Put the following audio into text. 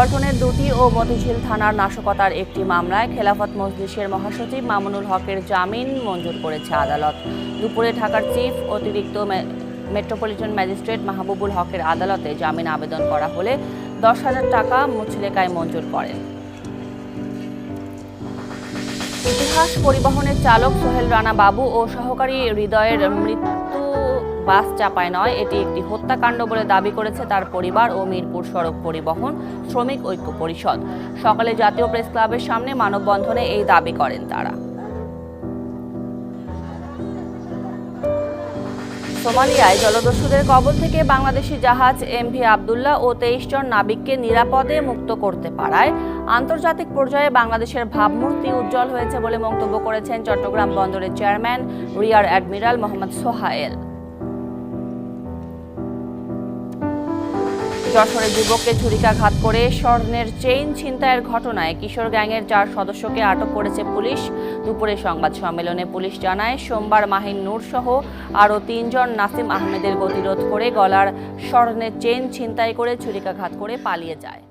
পল্টনের দুটি ও মতিঝিল থানার নাশকতার একটি মামলায় খেলাফত মজলিসের মহাসচিব মামুনুল হকের জামিন মঞ্জুর করেছে আদালত। দুপুরে ঢাকার চিফ অতিরিক্ত মেট্রোপলিটন ম্যাজিস্ট্রেট মাহবুবুল হকের আদালতে জামিন আবেদন করা হলে দশ হাজার টাকা মুচলেকায় মঞ্জুর করেন। ইতিহাস পরিবহনের চালক সোহেল রানা বাবু ও সহকারী হৃদয়ের মৃত্যু বাস চাপায় নয়, এটি একটি হত্যাকাণ্ড বলে দাবি করেছে তার পরিবার ও মিরপুর সড়ক পরিবহন শ্রমিক ঐক্য পরিষদ। সকালে জাতীয় প্রেস ক্লাবের সামনে মানববন্ধনে এই দাবি করেন তারা। সোমালিয়ায় জলদস্যুদের কবল থেকে বাংলাদেশি জাহাজ এমভি আবদুল্লাহ ও তেইশ জন নাবিককে নিরাপদে মুক্ত করতে পারায়। আন্তর্জাতিক পর্যায়ে বাংলাদেশের ভাবমূর্তি উজ্জ্বল হয়েছে বলে মন্তব্য করেছেন চট্টগ্রাম বন্দরের chairman rear admiral Mohammad Sohail. যশোরে যুবককে ছুরিকাঘাত করে স্বর্ণের চেইন ছিনতাইয়ের ঘটনায় কিশোর গ্যাংয়ের চার সদস্যকে আটক করেছে পুলিশ। দুপুরে সংবাদ সম্মেলনে পুলিশ জানায়, সোমবার মাহিন নূর সহ আরও তিনজন নাসিম আহমেদের গতিরোধ করে গলার স্বর্ণের চেইন ছিনতাই করে ছুরিকাঘাত করে পালিয়ে যায়।